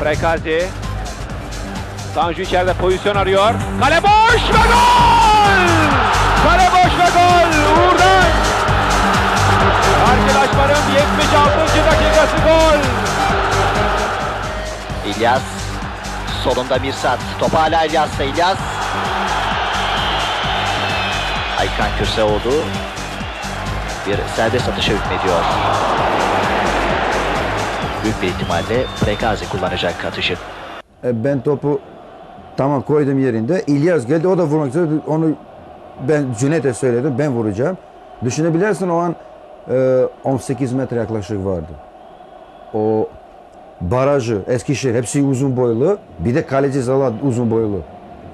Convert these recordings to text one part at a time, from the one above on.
Prekazi. Tanju içeride pozisyon arıyor. Kale boş ve gol! Kale boş ve gol! Uğur'dan! Karşılaşmanın 76. dakikası gol! İlyas. Solunda Mirsat. Top hala İlyas'ta. İlyas. Aykan Köseoğlu bir serbest atışa hükmediyor. Büyük bir ihtimalle Prekazi kullanacak atışı. E, Ben topu tamam koydum yerinde. İlyas geldi o da vurmak istedi. Onu ben Cüneyt'e söyledim ben vuracağım. Düşünebilirsin o an e, 18 metre yaklaşık vardı. O barajı, Eskişehir hepsi uzun boylu. Bir de kaleci Zala uzun boylu.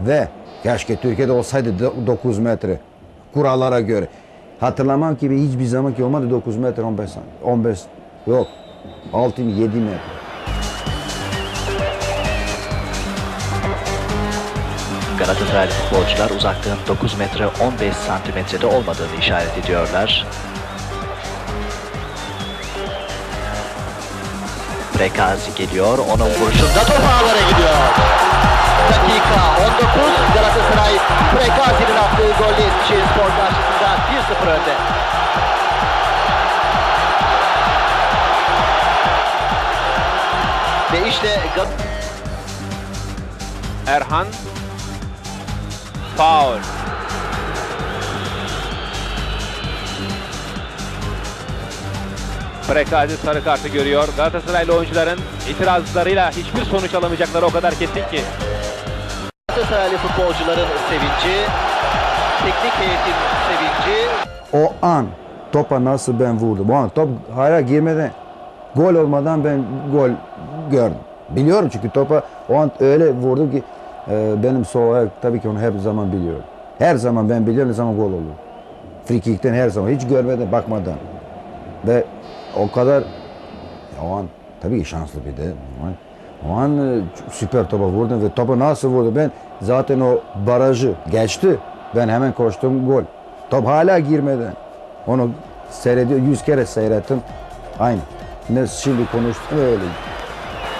Ve keşke Türkiye'de olsaydı do- 9 metre. Kurallara göre. Hatırlamam gibi hiçbir zaman ki olmadı 9 metre 15 santim. 15 yok. 6 7 metre. Galatasaraylı futbolcular uzaklığın 9 metre 15 santimetrede olmadığını işaret ediyorlar. Prekazi geliyor. Onun vuruşunda top ağlara gidiyor. Dakika 19 Galatasaray Prekazi'nin attığı golle Eskişehir Spor karşısında 1-0 önde. Ve işte Erhan. Faul. Prekazi sarı kartı görüyor. Galatasaraylı oyuncuların itirazlarıyla hiçbir sonuç alamayacakları o kadar kesin ki. Galatasaraylı futbolcuların sevinci, teknik heyetin sevinci, O an topa nasıl ben vurdum. O an top hala girmeden gol olmadan ben gol gördüm. Biliyorum çünkü topa o an öyle vurdum ki e, benim sol ayak tabii ki onu her zaman biliyorum. Her zaman ben biliyorum ne zaman gol olur. Free kick'ten her zaman hiç görmeden bakmadan. Ve o kadar o an tabii ki şanslı bir de. O an, o e, süper topa vurdum ve topa nasıl vurdu ben zaten o barajı geçti. Ben hemen koştum gol. Top hala girmeden. Onu seyrediyor. Yüz kere seyrettim. Aynı. Ne şimdi konuştum öyle.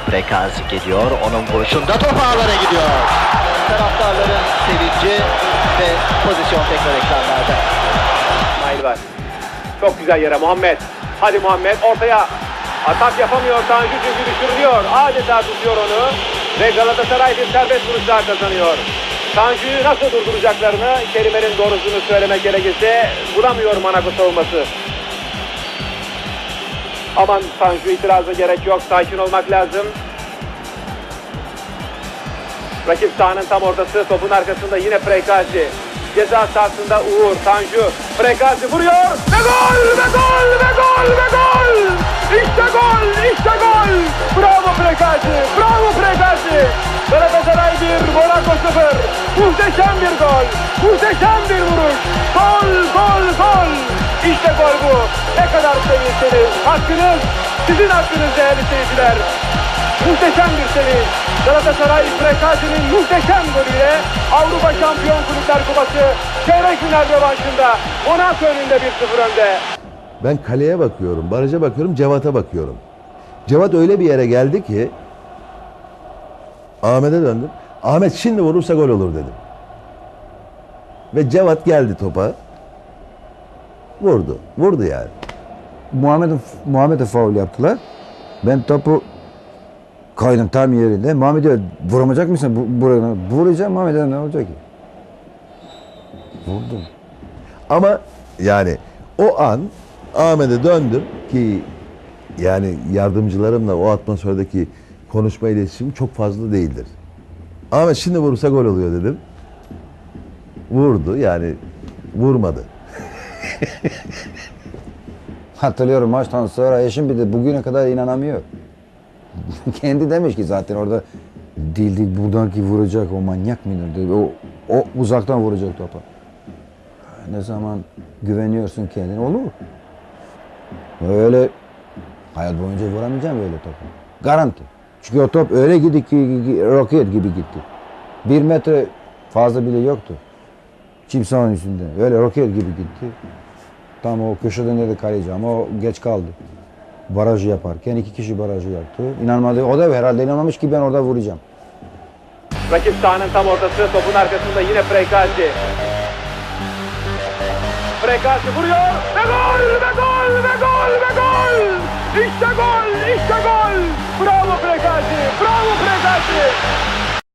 Prekazi geliyor. Onun vuruşunda top ağlara gidiyor. Taraftarların sevinci ve pozisyon tekrar ekranlarda. İsmail var. Çok güzel yere Muhammed. Hadi Muhammed ortaya. Atak yapamıyor Tanju çünkü düşürülüyor. Adeta tutuyor onu. Ve Galatasaray bir serbest vuruş daha kazanıyor. Tanju'yu nasıl durduracaklarını kelimenin doğrusunu söylemek gerekirse bulamıyor Monaco savunması. Aman Tanju itiraza gerek yok. Sakin olmak lazım. Rakip sahanın tam ortası. Topun arkasında yine Prekazi. Ceza sahasında Uğur, Tanju. Prekazi vuruyor. Ve gol! Ve gol! Ve gol! Ve gol! İşte gol! İşte gol! Bravo Prekazi! Bravo Prekazi! Galatasaray 1, Monaco 0. Muhteşem bir gol! Muhteşem bir vuruş! Gol! Gol! Gol! İşte gol bu! Ne kadar sevinseniz! Hakkınız! Sizin hakkınız değerli seyirciler! Muhteşem bir sevinç. Galatasaray Prekazi'nin muhteşem golüyle Avrupa Şampiyon Kulüpler Kupası çeyrek final rövanşında Monaco önünde 1-0 önde. Ben kaleye bakıyorum, baraja bakıyorum, Cevat'a bakıyorum. Cevat öyle bir yere geldi ki Ahmet'e döndüm. Ahmet şimdi vurursa gol olur dedim. Ve Cevat geldi topa. Vurdu. Vurdu yani. Muhammed'e Muhammed'e faul yaptılar. Ben topu koydum tam yerinde. Muhammed diyor vuramayacak mısın bu, buraya? Vuracağım Muhammed'e ne olacak ki? Vurdum. Ama yani o an Ahmet'e döndüm ki yani yardımcılarımla o atmosferdeki konuşma iletişim çok fazla değildir. Ahmet şimdi vurursa gol oluyor dedim. Vurdu yani vurmadı. Hatırlıyorum maçtan sonra eşim bir de bugüne kadar inanamıyor. Kendi demiş ki zaten orada dildi buradan ki vuracak o manyak mıdır dedi. O, o uzaktan vuracak topa. Ne zaman güveniyorsun kendine olur. Öyle hayat boyunca vuramayacağım öyle topu. Garanti. Çünkü o top öyle gitti ki roket gibi gitti. Bir metre fazla bile yoktu. Çim sahanın üstünde. Öyle roket gibi gitti. Tam o köşeden dedi kaleci ama o geç kaldı. barajı yaparken iki kişi barajı yaptı. İnanmadı. O da herhalde inanmamış ki ben orada vuracağım. Rakip sahanın tam ortası. Topun arkasında yine Prekazi. Prekazi vuruyor. Ve gol! Ve gol! Ve gol! Ve gol! İşte gol! İşte gol! Bravo Prekazi! Bravo Prekazi!